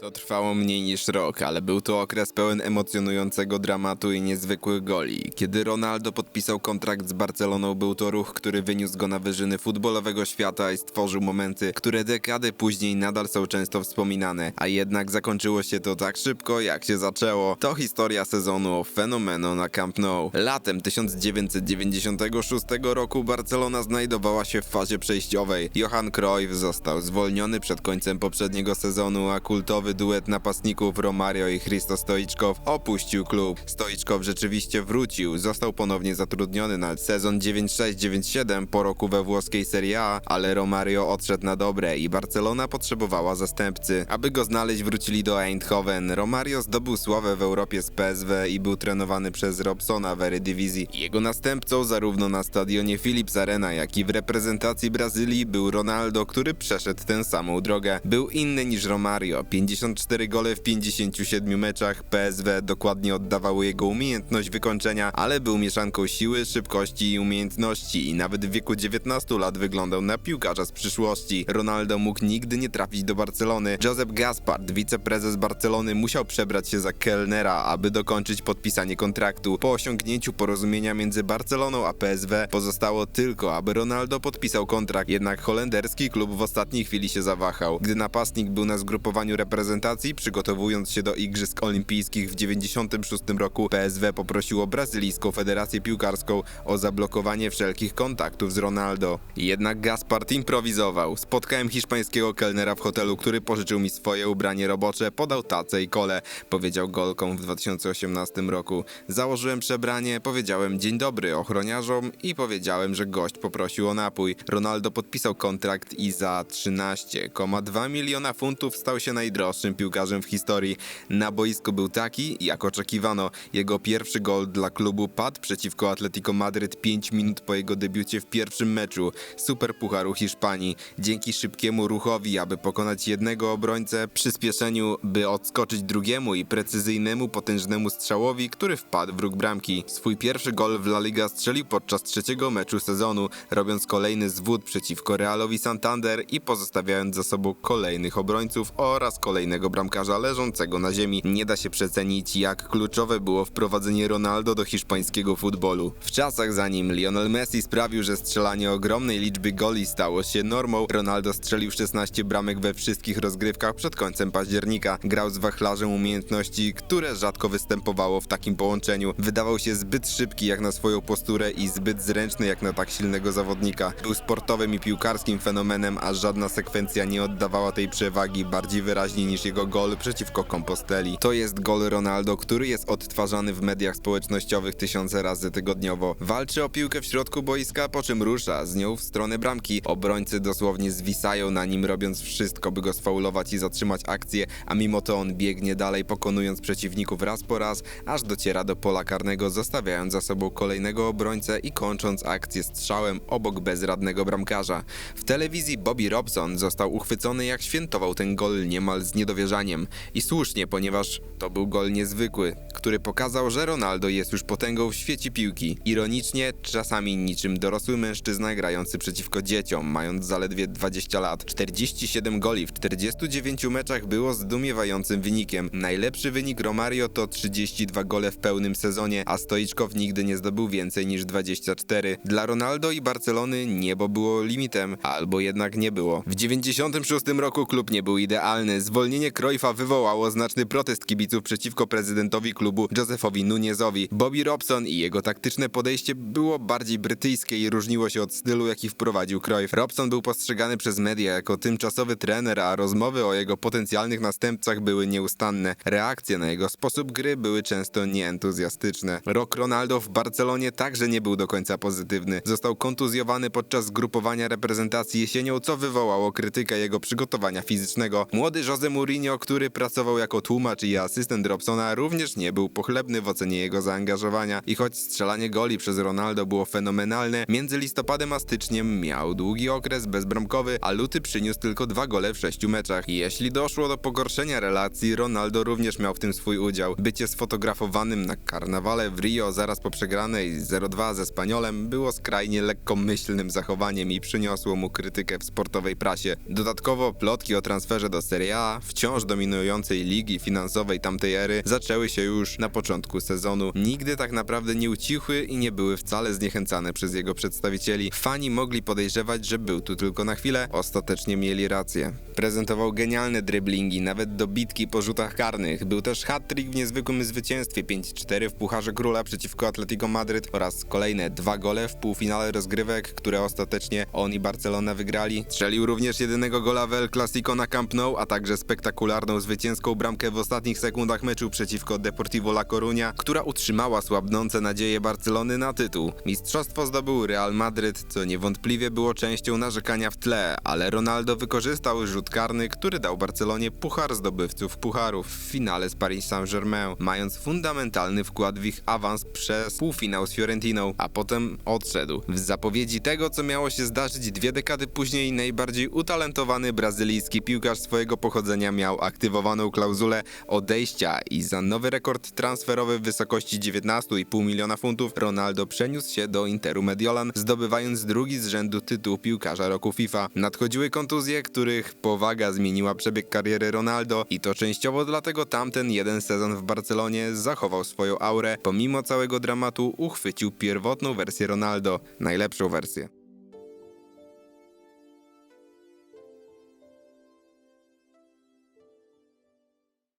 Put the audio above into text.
To trwało mniej niż rok, ale był to okres pełen emocjonującego dramatu i niezwykłych goli. Kiedy Ronaldo podpisał kontrakt z Barceloną, był to ruch, który wyniósł go na wyżyny futbolowego świata i stworzył momenty, które dekady później nadal są często wspominane. A jednak zakończyło się to tak szybko, jak się zaczęło. To historia sezonu o fenomeno na Camp Nou. Latem 1996 roku Barcelona znajdowała się w fazie przejściowej. Johan Cruyff został zwolniony przed końcem poprzedniego sezonu, a kultowy duet napastników Romario i Christo Stoiczkow opuścił klub. Stoiczkow rzeczywiście wrócił, został ponownie zatrudniony na sezon 96-97 po roku we włoskiej Serie A, ale Romario odszedł na dobre i Barcelona potrzebowała zastępcy. Aby go znaleźć wrócili do Eindhoven. Romario zdobył sławę w Europie z PSW i był trenowany przez Robsona w Eredivisie. Jego następcą zarówno na stadionie Philips Arena, jak i w reprezentacji Brazylii był Ronaldo, który przeszedł tę samą drogę. Był inny niż Romario. 54 gole w 57 meczach. PSW dokładnie oddawało jego umiejętność wykończenia, ale był mieszanką siły, szybkości i umiejętności i nawet w wieku 19 lat wyglądał na piłkarza z przyszłości. Ronaldo mógł nigdy nie trafić do Barcelony. Josep Gaspard, wiceprezes Barcelony, musiał przebrać się za kelnera, aby dokończyć podpisanie kontraktu. Po osiągnięciu porozumienia między Barceloną a PSW pozostało tylko, aby Ronaldo podpisał kontrakt, jednak holenderski klub w ostatniej chwili się zawahał. Gdy napastnik był na zgrupowaniu reprezentacji, przygotowując się do Igrzysk Olimpijskich w 96 roku, PSW poprosiło brazylijską federację piłkarską o zablokowanie wszelkich kontaktów z Ronaldo. Jednak Gaspard improwizował. Spotkałem hiszpańskiego kelnera w hotelu, który pożyczył mi swoje ubranie robocze, podał tacę i kole, powiedział Golką w 2018 roku. Założyłem przebranie, powiedziałem dzień dobry ochroniarzom i powiedziałem, że gość poprosił o napój. Ronaldo podpisał kontrakt i za 13,2 miliona funtów stał się najdroższym piłkarzem w historii. Na boisku był taki, jak oczekiwano. Jego pierwszy gol dla klubu padł przeciwko Atletico Madryt 5 minut po jego debiucie w pierwszym meczu Super Pucharu Hiszpanii. Dzięki szybkiemu ruchowi, aby pokonać jednego obrońcę, przyspieszeniu, by odskoczyć drugiemu i precyzyjnemu, potężnemu strzałowi, który wpadł w róg bramki. Swój pierwszy gol w La Liga strzelił podczas trzeciego meczu sezonu, robiąc kolejny zwód przeciwko Realowi Santander i pozostawiając za sobą kolejnych obrońców oraz kolejnego bramkarza leżącego na ziemi. Nie da się przecenić, jak kluczowe było wprowadzenie Ronaldo do hiszpańskiego futbolu. W czasach zanim Lionel Messi sprawił, że strzelanie ogromnej liczby goli stało się normą, Ronaldo strzelił 16 bramek we wszystkich rozgrywkach przed końcem października. Grał z wachlarzem umiejętności, które rzadko występowało w takim połączeniu. Wydawał się zbyt szybki jak na swoją posturę i zbyt zręczny jak na tak silnego zawodnika. Był sportowym i piłkarskim fenomenem, a żadna sekwencja nie oddawała tej przewagi bardziej wyraźnie niż jego gol przeciwko Composteli. To jest gol Ronaldo, który jest odtwarzany w mediach społecznościowych tysiące razy tygodniowo. Walczy o piłkę w środku boiska, po czym rusza z nią w stronę bramki. Obrońcy dosłownie zwisają na nim, robiąc wszystko, by go sfaulować i zatrzymać akcję, a mimo to on biegnie dalej, pokonując przeciwników raz po raz, aż dociera do pola karnego, zostawiając za sobą kolejnego obrońcę i kończąc akcję strzałem obok bezradnego bramkarza. W telewizji Bobby Robson został uchwycony jak świętował ten gol niemal z niedowierzaniem. I słusznie, ponieważ to był gol niezwykły, który pokazał, że Ronaldo jest już potęgą w świecie piłki. Ironicznie, czasami niczym dorosły mężczyzna grający przeciwko dzieciom, mając zaledwie 20 lat. 47 goli w 49 meczach było zdumiewającym wynikiem. Najlepszy wynik Romario to 32 gole w pełnym sezonie, a Stoiczkow nigdy nie zdobył więcej niż 24. Dla Ronaldo i Barcelony niebo było limitem, albo jednak nie było. W 96 roku klub nie był idealny. Zwolnienie Cruyffa wywołało znaczny protest kibiców przeciwko prezydentowi klubu Josefowi Nunezowi. Bobby Robson i jego taktyczne podejście było bardziej brytyjskie i różniło się od stylu, jaki wprowadził Cruyff. Robson był postrzegany przez media jako tymczasowy trener, a rozmowy o jego potencjalnych następcach były nieustanne. Reakcje na jego sposób gry były często nieentuzjastyczne. Rok Ronaldo w Barcelonie także nie był do końca pozytywny. Został kontuzjowany podczas zgrupowania reprezentacji jesienią, co wywołało krytykę jego przygotowania fizycznego. Młody Jose Mourinho, który pracował jako tłumacz i asystent Robsona, również nie był pochlebny w ocenie jego zaangażowania i choć strzelanie goli przez Ronaldo było fenomenalne, między listopadem a styczniem miał długi okres bezbramkowy, a luty przyniósł tylko dwa gole w sześciu meczach. I jeśli doszło do pogorszenia relacji, Ronaldo również miał w tym swój udział. Bycie sfotografowanym na karnawale w Rio zaraz po przegranej 0-2 ze Spaniolem było skrajnie lekkomyślnym zachowaniem i przyniosło mu krytykę w sportowej prasie. Dodatkowo plotki o transferze do Serie A wciąż dominującej ligi finansowej tamtej ery zaczęły się już na początku sezonu. Nigdy tak naprawdę nie ucichły i nie były wcale zniechęcane przez jego przedstawicieli. Fani mogli podejrzewać, że był tu tylko na chwilę, ostatecznie mieli rację. Prezentował genialne driblingi, nawet dobitki po rzutach karnych. Był też hat-trick w niezwykłym zwycięstwie 5-4 w Pucharze Króla przeciwko Atletico Madryt oraz kolejne dwa gole w półfinale rozgrywek, które ostatecznie on i Barcelona wygrali. Strzelił również jedynego gola w El Clasico na Camp Nou, a także spektakularną zwycięską bramkę w ostatnich sekundach meczu przeciwko Deportivo La Coruña, która utrzymała słabnące nadzieje Barcelony na tytuł. Mistrzostwo zdobył Real Madryt, co niewątpliwie było częścią narzekania w tle, ale Ronaldo wykorzystał rzut karny, który dał Barcelonie puchar zdobywców pucharów w finale z Paris Saint-Germain, mając fundamentalny wkład w ich awans przez półfinał z Fiorentiną, a potem odszedł. W zapowiedzi tego, co miało się zdarzyć dwie dekady później, najbardziej utalentowany brazylijski piłkarz swojego pochodzenia miał aktywowaną klauzulę odejścia i za nowy rekord transferowy w wysokości 19,5 miliona funtów Ronaldo przeniósł się do Interu Mediolan, zdobywając drugi z rzędu tytuł piłkarza roku FIFA. Nadchodziły kontuzje, których powaga zmieniła przebieg kariery Ronaldo i to częściowo dlatego tamten jeden sezon w Barcelonie zachował swoją aurę. Pomimo całego dramatu uchwycił pierwotną wersję Ronaldo, najlepszą wersję.